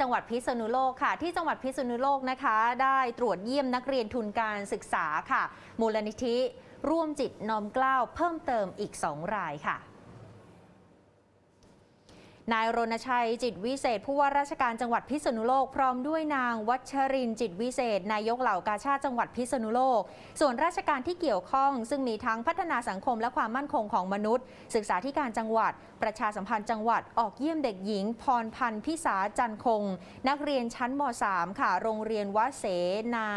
จังหวัดพิษณุโลกค่ะ ที่จังหวัดพิษณุโลกนะคะ ได้ตรวจเยี่ยมนักเรียนทุนการศึกษาค่ะ มูลนิธิ ร่วมจิตน้อมเกล้าเพิ่มเติมอีก 2 รายค่ะ นายรณชัยจิตวิเศษ ผู้ว่าราชการจังหวัดพิษณุโลก พร้อมด้วยนางวัชรินจิตวิเศษ นายกเหล่ากาชาติจังหวัดพิษณุโลก ส่วนราชการที่เกี่ยวข้อง ซึ่งมีทั้งพัฒนาสังคมและความมั่นคงของมนุษย์ ศึกษาธิการจังหวัด ประชาสัมพันธ์จังหวัดออกเยี่ยมเด็กหญิง พรพันธ์พิสาจันคง นักเรียนชั้นม .3 ค่ะโรงเรียนวัดเสนา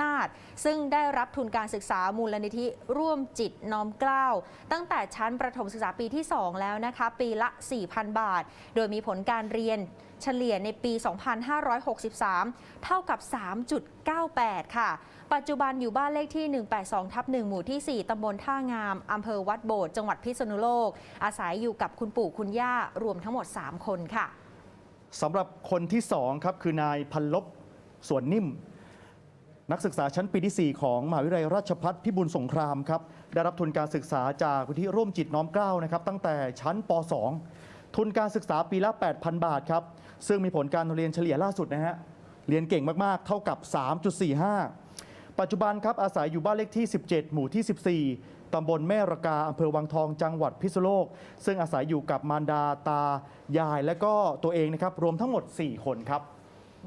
นาถซึ่งได้รับทุนการศึกษามูลนิธิร่วมจิตน้อมเกล้าตั้งแต่ชั้นประถมศึกษาปีที่ 2 แล้วนะคะปีละ 4,000 บาท โดยมีผลการเรียนเฉลี่ยในปี 2563 เท่ากับ 3.98 ค่ะ ปัจจุบันอยู่บ้านเลขที่ 182 ทับ 1 หมู่ที่ 4 ตำบลท่างาม อำเภอวัดโบด จังหวัดพิษณุโลก อาศัยอยู่กับคุณปู่คุณย่า รวมทั้งหมด 3 คนค่ะ สำหรับคนที่ 2 ครับ คือนายพันลบส่วนนิ่ม นักศึกษาชั้นปีที่ 4 ของมหาวิทยาลัยราชภัฏพิบูลสงครามครับได้รับทุนการศึกษาจากวิทยร่วมจิตน้อมเกล้านะครับตั้งแต่ชั้นป .2 ทุนการศึกษาปีละ 8,000 บาทครับซึ่งมีผลการเรียนเฉลี่ยล่าสุดนะฮะเรียนเก่งมากๆ เท่ากับ 3.45 ปัจจุบันครับอาศัยอยู่บ้านเลขที่ 17 หมู่ที่ 14 ตำบลแม่ระกาอำเภอวังทองจังหวัดพิษณุโลก ซึ่งอาศัยอยู่กับมารดาตายายและก็ตัวเองนะครับรวมทั้งหมด 4 คนครับ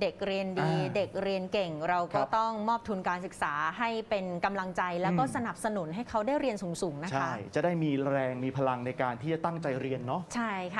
เด็กเรียนดี อ่าเด็กเรียนเก่ง เราครัก็บต้องมอบทุนการศึกษาให้เป็นกำลังใจ แล้วก็อืม สนับสนุนให้เขาได้เรียนสูงๆนะคะ ใช่ จะได้มีแรงมีพลังในการที่จะตั้งใจเรียนเนาะ ใช่ค่ะ